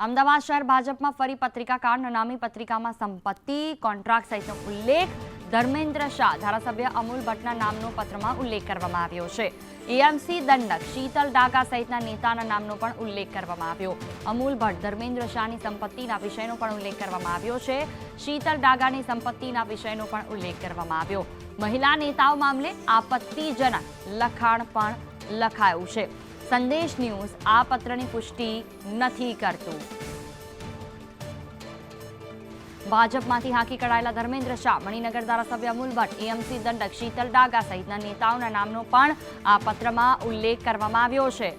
અમદાવાદ શહેર ભાજપમાં ફરી પત્રિકાકાંડ નામી પત્રિકામાં સંપત્તિ, કોન્ટ્રાક્ટ સહિતનો ઉલ્લેખ ધર્મેન્દ્ર શાહ, ધારાસભ્ય અમૂલ ભટ્ટના નામનો પત્રમાં ઉલ્લેખ કરવામાં આવ્યો છે. એએમસી દંડક શીતલ ડાકા સહિતના નેતાના નામનો પણ ઉલ્લેખ કરવામાં આવ્યો. અમૂલ ભટ્ટ, ધર્મેન્દ્ર શાહની સંપત્તિના વિષયનો પણ ઉલ્લેખ કરવામાં આવ્યો છે. શીતલ ડાગાની સંપત્તિના વિષયનો પણ ઉલ્લેખ કરવામાં આવ્યો. મહિલા નેતાઓ મામલે આપત્તિજનક લખાણ પણ લખાયું છે. સંદેશ ન્યૂઝ આ પત્રની પુષ્ટિ નથી કરતું. ભાજપમાંથી હાંકી કઢાયેલા ધર્મેન્દ્ર શાહ, મણિનગર ધારાસભ્ય અમૂલ ભટ્ટ, એએમસી દંડક શીતલ ડાગા સહિતના નેતાઓના નામનો પણ આ પત્રમાં ઉલ્લેખ કરવામાં આવ્યો છે.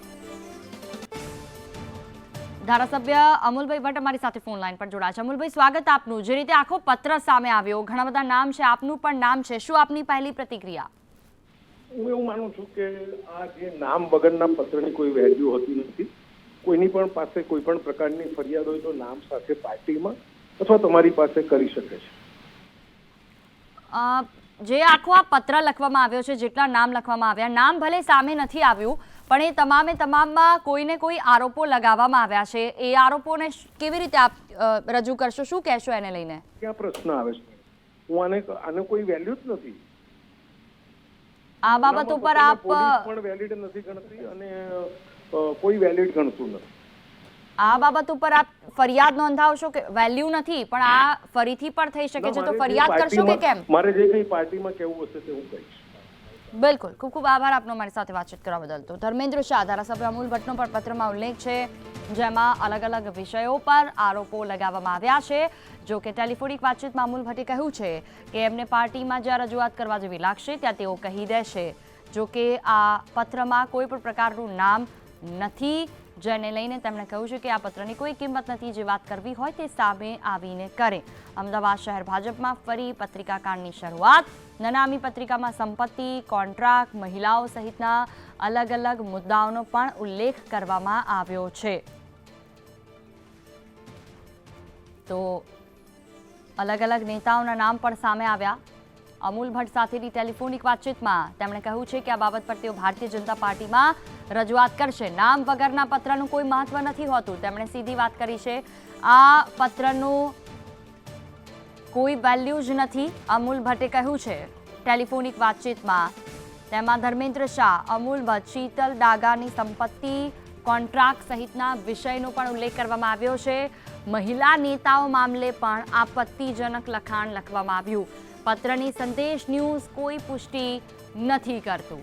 ધારાસભ્ય અમૂલભાઈ ભટ્ટ અમારી સાથે ફોન લાઈન પર જોડાયા છે. અમૂલભાઈ, સ્વાગત આપનું. જે રીતે આખો પત્ર સામે આવ્યો, ઘણા બધા નામ છે, આપનું પણ નામ છે. શું આપની પહેલી પ્રતિક્રિયા? હું એવું માનું છું કે આ જે નામ વગરના પત્રની કોઈ વેલ્યુ હોતી નથી કોઈની પણ પાસે કોઈ પણ પ્રકારની ફરિયાદ હોય તો નામ સાથે પાર્ટીમાં અથવા તમારી પાસે કરી શકે છે. જે આખો આ પત્ર લખવામાં આવ્યો છે જેટલા નામ લખવામાં આવ્યા નામ ભલે સામે નથી આવ્યું પણ એ તમામે તમામમાં કોઈને કોઈ આરોપો લગાવવામાં આવ્યા છે. એ આરોપોને કેવી રીતે આપ રજૂ કરશો? શું કહેશો એને લઈને? ક્યાં પ્રશ્ન આવે છે? હું આને આને કોઈ વેલ્યુ જ નથી. આ બાબત ઉપર આપ પણ વેલિડ નથી ગણતી અને કોઈ વેલિડ ગણતું નથી. આ બાબત ઉપર આપ ફરિયાદ નોંધાવશો કે વેલ્યુ નથી પણ આ ફરીથી પણ થઈ શકે છે તો ફરિયાદ કરશો કે કેમ? મારે જે કઈ પાર્ટીમાં કેવું હશે તે હું કહીશ. બિલકુલ. ખૂબ ખૂબ આભાર આપનો મારી સાથે વાતચીત કરવા બદલ. તો ધર્મેન્દ્ર શાહ ધારાસભ્ય અમૂલ ભટ્ટનો પણ પત્રમાં ઉલ્લેખ છે. જેમાં અલગ અલગ વિષયો પર આરોપો લગાવવામાં આવ્યા છે. જો કે ટેલિફોનિક વાતચીતમાં અમૂલ ભટ્ટે કહ્યું છે કે એમને પાર્ટીમાં જ્યાં રજૂઆત કરવા જેવી લાગશે, ત્યાં તેઓ કહી દેશે. જો કે આ પત્રમાં કોઈ પણ પ્રકારનું નામ નથી, જેને લઈને તેમણે કહ્યું છે કે આ પત્રની કોઈ કિંમત નથી જે વાત કરવી હોય તે સામે આવીને કરે. અમદાવાદ શહેર ભાજપમાં ફરી પત્રિકાકાંડની શરૂઆત. નનામી પત્રિકામાં સંપત્તિ, કોન્ટ્રાક્ટ, મહિલાઓ સહિતના અલગ અલગ મુદ્દાઓનો પણ ઉલ્લેખ કરવામાં આવ્યો છે. તો અલગ અલગ નેતાઓના નામ પણ સામે આવ્યા. અમૂલ ભટ્ટ સાથેની ટેલિફોનિક વાતચીતમાં તેમણે કહ્યું છે કે આ બાબત પર તેઓ ભારતીય જનતા પાર્ટીમાં રજૂઆત કરશે. નામ વગરના પત્રનું કોઈ મહત્વ નથી હોતું. તેમણે સીધી વાત કરી છે, આ પત્રનું કોઈ વેલ્યુ જ નથી. અમૂલ ભટ્ટે કહ્યું છે, ટેલિફોનિક વાતચીતમાં તેમાં ધર્મેન્દ્ર શાહ, અમૂલ ભટ્ટ, શીતલ ડાગાની સંપત્તિ કોન્ટ્રાક્ટ સહિતના વિષયનો પણ ઉલ્લેખ કરવામાં આવ્યો છે. મહિલા નેતાઓ મામલે પણ આપત્તિજનક લખાણ લખવામાં આવ્યું. પત્રની સંદેશ ન્યૂઝ કોઈ પુષ્ટિ નથી કરતું.